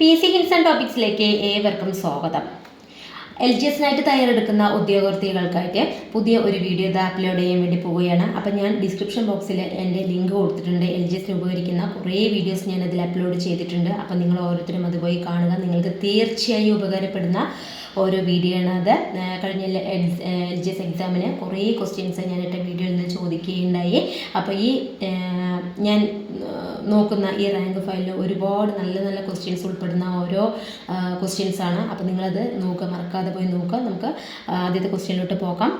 P C ഹിൻസൺ ടോപ്പിക്സിലേക്ക് ഏവർക്കും സ്വാഗതം. L G എസിനായിട്ട് തയ്യാറെടുക്കുന്ന ഉദ്യോഗാർത്ഥികൾക്കായിട്ട് പുതിയ ഒരു വീഡിയോ ഇത് അപ്ലോഡ് ചെയ്യാൻ വേണ്ടി പോവുകയാണ്. അപ്പം ഞാൻ ഡിസ്ക്രിപ്ഷൻ ബോക്സിൽ എന്റെ ലിങ്ക് കൊടുത്തിട്ടുണ്ട്. എൽ ജി എസിന് ഉപകരിക്കുന്ന കുറേ വീഡിയോസ് ഞാൻ അതിൽ അപ്ലോഡ് ചെയ്തിട്ടുണ്ട്. അപ്പം നിങ്ങൾ ഓരോരുത്തരും അത് പോയി കാണുക. നിങ്ങൾക്ക് തീർച്ചയായും ഉപകാരപ്പെടുന്ന ഓരോ വീഡിയോ ആണ് അത് കഴിഞ്ഞ എൽ ജി എസ് എക്സാമിന് കുറേ ക്വസ്റ്റ്യൻസ് ഞാൻ എന്റെ വീഡിയോയിൽ നിന്ന് ചോദിക്കുകയുണ്ടായി. അപ്പോൾ ഈ ഞാൻ നോക്കുന്ന ഈ റാങ്ക് ഫയലിൽ ഒരുപാട് നല്ല നല്ല ക്വസ്റ്റ്യൻസ് ഉൾപ്പെടുന്ന ഓരോ ക്വസ്റ്റ്യൻസ് ആണ്. അപ്പോൾ നിങ്ങളത് നോക്കുക മറക്കാതെ പോയി നോക്കുക. നമുക്ക് ആദ്യത്തെ ക്വസ്റ്റ്യനിലോട്ട് പോകാം.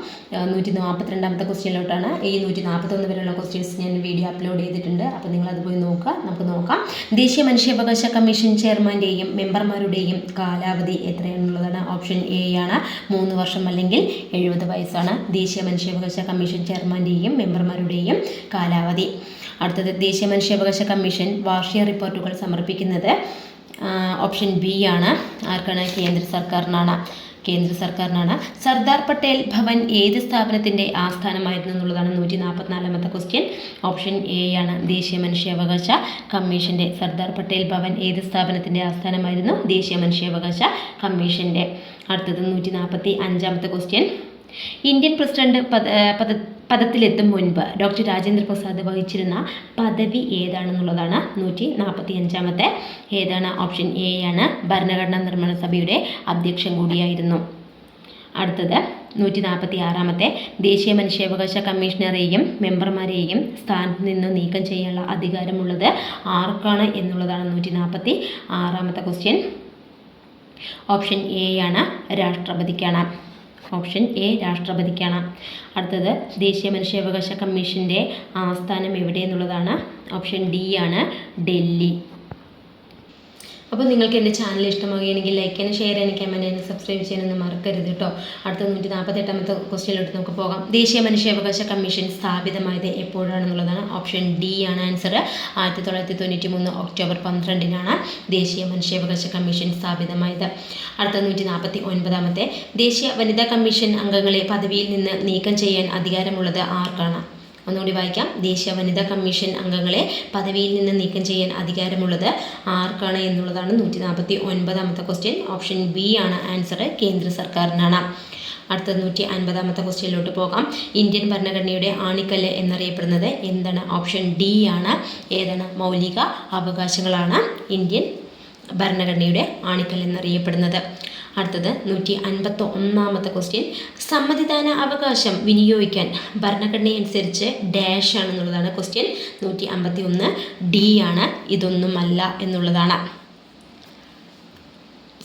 നൂറ്റി നാൽപ്പത്തിരണ്ടാമത്തെ ക്വസ്റ്റ്യനിലോട്ടാണ് ഈ നൂറ്റി നാൽപ്പത്തൊന്ന് വരെയുള്ള ക്വസ്റ്റ്യൻസ് ഞാൻ വീഡിയോ അപ്ലോഡ് ചെയ്തിട്ടുണ്ട്. അപ്പോൾ നിങ്ങളത് പോയി നോക്കുക. നമുക്ക് നോക്കാം. ദേശീയ മനുഷ്യാവകാശ കമ്മീഷൻ ചെയർമാന്റെയും മെമ്പർമാരുടെയും കാലാവധി എത്രയാണെന്നുള്ളതാണ് ഓപ്ഷൻ എ ആണ്. മൂന്ന് വർഷം അല്ലെങ്കിൽ എഴുപത് വയസ്സാണ് ദേശീയ മനുഷ്യാവകാശ കമ്മീഷൻ ചെയർമാന്റെയും മെമ്പർമാരുടെയും കാലാവധി. അടുത്തത് ദേശീയ മനുഷ്യാവകാശ കമ്മീഷൻ വാർഷിക റിപ്പോർട്ടുകൾ സമർപ്പിക്കുന്നത്. ഓപ്ഷൻ ബി ആണ്. ആർക്കാണ്? കേന്ദ്ര സർക്കാരിനാണ്. കേന്ദ്ര സർക്കാരിനാണ്. സർദാർ പട്ടേൽ ഭവൻ ഏത് സ്ഥാപനത്തിന്റെ ആസ്ഥാനമായിരുന്നു എന്നുള്ളതാണ് നൂറ്റി നാൽപ്പത്തിനാലാമത്തെ ക്വസ്റ്റ്യൻ ഓപ്ഷൻ എ ആണ്. ദേശീയ മനുഷ്യാവകാശ കമ്മീഷന്റെ സർദാർ പട്ടേൽ ഭവൻ ഏത് സ്ഥാപനത്തിന്റെ ആസ്ഥാനമായിരുന്നു? ദേശീയ മനുഷ്യാവകാശ കമ്മീഷന്റെ അടുത്തത് നൂറ്റി നാൽപ്പത്തി അഞ്ചാമത്തെ ക്വസ്റ്റ്യൻ ഇന്ത്യൻ പ്രസിഡന്റ് പദ പദത്തിലെത്തും മുൻപ് ഡോക്ടർ രാജേന്ദ്ര പ്രസാദ് വഹിച്ചിരുന്ന പദവി ഏതാണെന്നുള്ളതാണ് നൂറ്റി നാൽപ്പത്തി അഞ്ചാമത്തെ ഏതാണ് ഓപ്ഷൻ എ ആണ്. ഭരണഘടനാ നിർമ്മാണ സഭയുടെ അധ്യക്ഷൻ കൂടിയായിരുന്നു. അടുത്തത് നൂറ്റി നാൽപ്പത്തി ആറാമത്തെ ദേശീയ മനുഷ്യാവകാശ കമ്മീഷണറെയും മെമ്പർമാരെയും സ്ഥാനത്ത് നിന്ന് നീക്കം ചെയ്യാനുള്ള അധികാരമുള്ളത് ആർക്കാണ് എന്നുള്ളതാണ് നൂറ്റി നാൽപ്പത്തി ആറാമത്തെ ക്വസ്റ്റ്യൻ. ഓപ്ഷൻ എ ആണ് രാഷ്ട്രപതിക്കാണ്. Option A രാഷ്ട്രപതിക്കാണ്. അടുത്തത് ദേശീയ മനുഷ്യാവകാശ കമ്മീഷന്റെ ആസ്ഥാനം എവിടെ എന്നുള്ളതാണ്. ഓപ്ഷൻ ഡി ആണ് ഡൽഹി. അപ്പോൾ നിങ്ങൾക്ക് എന്റെ ചാനൽ ഇഷ്ടമാകുകയാണെങ്കിൽ ലൈക്ക് ചെയ്യാനും ഷെയർ ചെയ്യാനും കമന്റ് ചെയ്യാനും സബ്സ്ക്രൈബ് ചെയ്യാനൊന്നും മറക്കരുത് കേട്ടോ അടുത്ത നൂറ്റി നാൽപ്പത്തെട്ടാമത്തെ ക്വസ്റ്റ്യനിലോട്ട് നമുക്ക് പോകാം. ദേശീയ മനുഷ്യാവകാശ കമ്മീഷൻ സ്ഥാപിതമായത് എപ്പോഴാണെന്നുള്ളതാണ് ഓപ്ഷൻ ഡി ആണ് ആൻസർ ആയിരത്തി തൊള്ളായിരത്തി തൊണ്ണൂറ്റി മൂന്ന് ഒക്ടോബർ പന്ത്രണ്ടിനാണ് ദേശീയ മനുഷ്യാവകാശ കമ്മീഷൻ സ്ഥാപിതമായത്. അടുത്ത നൂറ്റി നാൽപ്പത്തി ഒൻപതാമത്തെ. ദേശീയ വനിതാ കമ്മീഷൻ അംഗങ്ങളെ പദവിയിൽ നിന്ന് നീക്കം ചെയ്യാൻ അധികാരമുള്ളത് ആർക്കാണ്? ഒന്നുകൂടി വായിക്കാം. ദേശീയ വനിതാ കമ്മീഷൻ അംഗങ്ങളെ പദവിയിൽ നിന്ന് നീക്കം ചെയ്യാൻ അധികാരമുള്ളത് ആർക്കാണ് എന്നുള്ളതാണ് നൂറ്റി നാൽപ്പത്തി ഒൻപതാമത്തെ ക്വസ്റ്റ്യൻ ഓപ്ഷൻ ബി ആണ് ആൻസർ കേന്ദ്ര സർക്കാരിനാണ്. അടുത്ത നൂറ്റി അൻപതാമത്തെ ക്വസ്റ്റ്യനിലോട്ട് പോകാം. ഇന്ത്യൻ ഭരണഘടനയുടെ ആണിക്കല്ല് എന്നറിയപ്പെടുന്നത് എന്താണ്? ഓപ്ഷൻ ഡി ആണ്. ഏതാണ്? മൗലിക അവകാശങ്ങളാണ്. ഇന്ത്യൻ ഭരണഘടനയുടെ ആണിക്കൽ എന്നറിയപ്പെടുന്നത്. അടുത്തത് നൂറ്റി അൻപത്തി ഒന്നാമത്തെ ക്വസ്റ്റ്യൻ സമ്മതിദാന അവകാശം വിനിയോഗിക്കാൻ ഭരണഘടനയനുസരിച്ച് ഡാഷ് ആണെന്നുള്ളതാണ് ക്വസ്റ്റ്യൻ നൂറ്റി അമ്പത്തി ഒന്ന് ഡി ആണ്. ഇതൊന്നുമല്ല എന്നുള്ളതാണ്.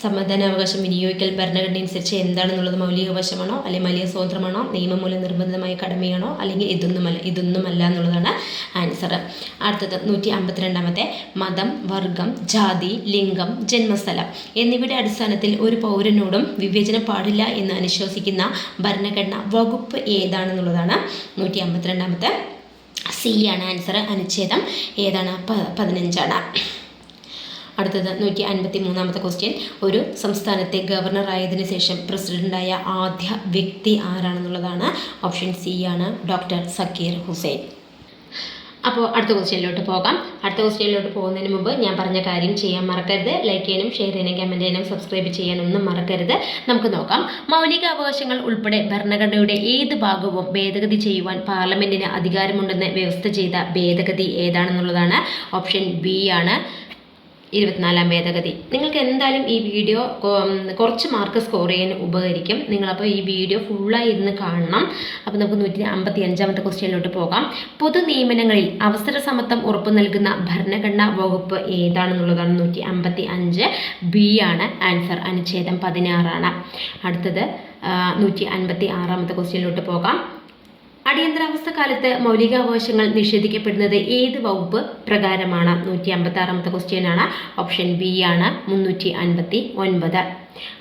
സമ്മതിദാനാവകാശം വിനിയോഗിക്കൽ ഭരണഘടന അനുസരിച്ച് എന്താണെന്നുള്ളത് മൗലികാവകാശമാണോ അല്ലെങ്കിൽ വലിയ സ്വതന്ത്രമാണോ നിയമം മൂലം നിർബന്ധിതമായ കടമയാണോ അല്ലെങ്കിൽ ഇതൊന്നുമല്ല ഇതൊന്നുമല്ല എന്നുള്ളതാണ് ആൻസർ. അടുത്തത് നൂറ്റി അമ്പത്തിരണ്ടാമത്തെ മതം വർഗം ജാതി ലിംഗം ജന്മസ്ഥലം എന്നിവയുടെ അടിസ്ഥാനത്തിൽ ഒരു പൗരനോടും വിവേചനം പാടില്ല എന്ന് അനുശോസിക്കുന്ന ഭരണഘടന വകുപ്പ് ഏതാണെന്നുള്ളതാണ് നൂറ്റി അമ്പത്തിരണ്ടാമത്തെ സി ആണ് ആൻസർ. അനുച്ഛേദം ഏതാണ്? പതിനഞ്ചാണ്. അടുത്തത് നൂറ്റി അൻപത്തി മൂന്നാമത്തെ ക്വസ്റ്റ്യൻ ഒരു സംസ്ഥാനത്തെ ഗവർണറായതിനു ശേഷം പ്രസിഡന്റായ ആദ്യ വ്യക്തി ആരാണെന്നുള്ളതാണ് ഓപ്ഷൻ സി ആണ് ഡോക്ടർ സക്കീർ ഹുസൈൻ. അപ്പോൾ അടുത്ത ക്വസ്റ്റ്യനിലോട്ട് പോകാം. അടുത്ത ക്വസ്റ്റ്യനിലോട്ട് പോകുന്നതിന് മുമ്പ് ഞാൻ പറഞ്ഞ കാര്യം ചെയ്യാൻ മറക്കരുത്. ലൈക്ക് ചെയ്യാനും ഷെയർ ചെയ്യാനും കമന്റ് ചെയ്യാനും സബ്സ്ക്രൈബ് ചെയ്യാനൊന്നും മറക്കരുത്. നമുക്ക് നോക്കാം. മൗലിക അവകാശങ്ങൾ ഉൾപ്പെടെ ഭരണഘടനയുടെ ഏത് ഭാഗവും ഭേദഗതി ചെയ്യുവാൻ പാർലമെന്റിന് അധികാരമുണ്ടെന്ന് വ്യവസ്ഥ ചെയ്ത ഭേദഗതി ഏതാണെന്നുള്ളതാണ് ഓപ്ഷൻ ബി ആണ്. ഇരുപത്തിനാലാം ഭേദഗതി. നിങ്ങൾക്ക് എന്തായാലും ഈ വീഡിയോ കുറച്ച് മാർക്ക് സ്കോർ ചെയ്യാൻ ഉപകരിക്കും. നിങ്ങളപ്പോൾ ഈ വീഡിയോ ഫുള്ളായി ഇരുന്ന് കാണണം. അപ്പോൾ നമുക്ക് നൂറ്റി അമ്പത്തി അഞ്ചാമത്തെ ക്വസ്റ്റ്യനിലോട്ട് പോകാം. പൊതു നിയമനങ്ങളിൽ അവസര സമത്വം ഉറപ്പു നൽകുന്ന ഭരണഘടനാ വകുപ്പ് ഏതാണെന്നുള്ളതാണ് നൂറ്റി അമ്പത്തി അഞ്ച് ബി ആണ് ആൻസർ അനുച്ഛേദം പതിനാറാണ്. അടുത്തത് നൂറ്റി അൻപത്തി ആറാമത്തെ ക്വസ്റ്റ്യനിലോട്ട് പോകാം. അടിയന്തരാവസ്ഥ കാലത്ത് മൗലികാവകാശങ്ങൾ നിഷേധിക്കപ്പെടുന്നത് ഏത് വകുപ്പ് പ്രകാരമാണ്? നൂറ്റി അമ്പത്തി ആറാമത്തെ ക്വസ്റ്റ്യൻ ആണ്. ഓപ്ഷൻ ബി ആണ്. മുന്നൂറ്റി അൻപത്തി ഒൻപത്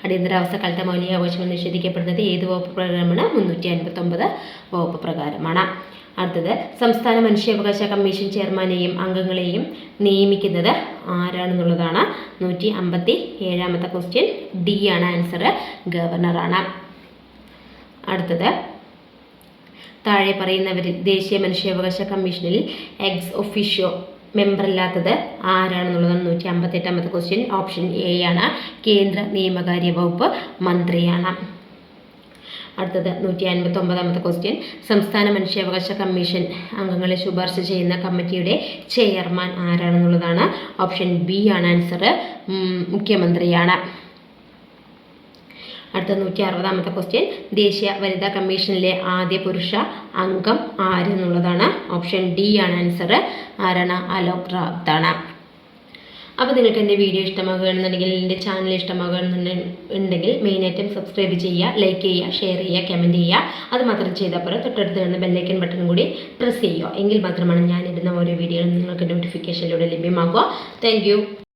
അടിയന്തരാവസ്ഥ കാലത്ത് മൗലികാവകാശങ്ങൾ നിഷേധിക്കപ്പെടുന്നത് ഏത് വകുപ്പ് പ്രകാരമാണ്? മുന്നൂറ്റി അൻപത്തി ഒമ്പത് വകുപ്പ് പ്രകാരമാണ്. അടുത്തത് സംസ്ഥാന മനുഷ്യാവകാശ കമ്മീഷൻ ചെയർമാനെയും അംഗങ്ങളെയും നിയമിക്കുന്നത് ആരാണെന്നുള്ളതാണ്. നൂറ്റി അമ്പത്തി ഏഴാമത്തെ ക്വസ്റ്റ്യൻ ഡി ആണ്. ആൻസർ ഗവർണറാണ്. അടുത്തത് താഴെ പറയുന്നവരിൽ ദേശീയ മനുഷ്യാവകാശ കമ്മീഷനിൽ എക്സ് ഒഫീഷ്യോ മെമ്പറല്ലാത്തത് ആരാണെന്നുള്ളതാണ് നൂറ്റി അമ്പത്തെട്ടാമത്തെ ക്വസ്റ്റ്യൻ ഓപ്ഷൻ എ ആണ്. കേന്ദ്ര നിയമകാര്യ വകുപ്പ് മന്ത്രിയാണ്. അടുത്തത് നൂറ്റി അൻപത്തി ഒമ്പതാമത്തെ ക്വസ്റ്റ്യൻ സംസ്ഥാന മനുഷ്യാവകാശ കമ്മീഷൻ അംഗങ്ങളെ ശുപാർശ ചെയ്യുന്ന കമ്മിറ്റിയുടെ ചെയർമാൻ ആരാണെന്നുള്ളതാണ്. ഓപ്ഷൻ ബി ആണ് ആൻസർ മുഖ്യമന്ത്രിയാണ്. അടുത്ത നൂറ്റി അറുപതാമത്തെ ക്വസ്റ്റ്യൻ ദേശീയ വനിതാ കമ്മീഷനിലെ ആദ്യ പുരുഷ അംഗം ആരെന്നുള്ളതാണ് ഓപ്ഷൻ ഡി ആണ് ആൻസർ ആരാണ്? അലോക് റാവത്താണ് അപ്പോൾ നിങ്ങൾക്ക് എന്റെ വീഡിയോ ഇഷ്ടമാകുകയാണെന്നുണ്ടെങ്കിൽ എന്റെ ചാനൽ ഇഷ്ടമാകുകയാണെന്നുണ്ടെങ്കിൽ മെയിനായിട്ടും സബ്സ്ക്രൈബ് ചെയ്യുക ലൈക്ക് ചെയ്യുക ഷെയർ ചെയ്യുക കമന്റ് ചെയ്യുക. അത് മാത്രം ചെയ്താൽ പോലെ തൊട്ടടുത്ത് കാണുന്ന ബെല്ലൈക്കൻ ബട്ടൺ കൂടി പ്രസ് ചെയ്യുക. എങ്കിൽ മാത്രമാണ് ഞാൻ ഇടുന്ന ഓരോ വീഡിയോകളും നിങ്ങൾക്ക് നോട്ടിഫിക്കേഷനിലൂടെ ലഭ്യമാകുക. താങ്ക്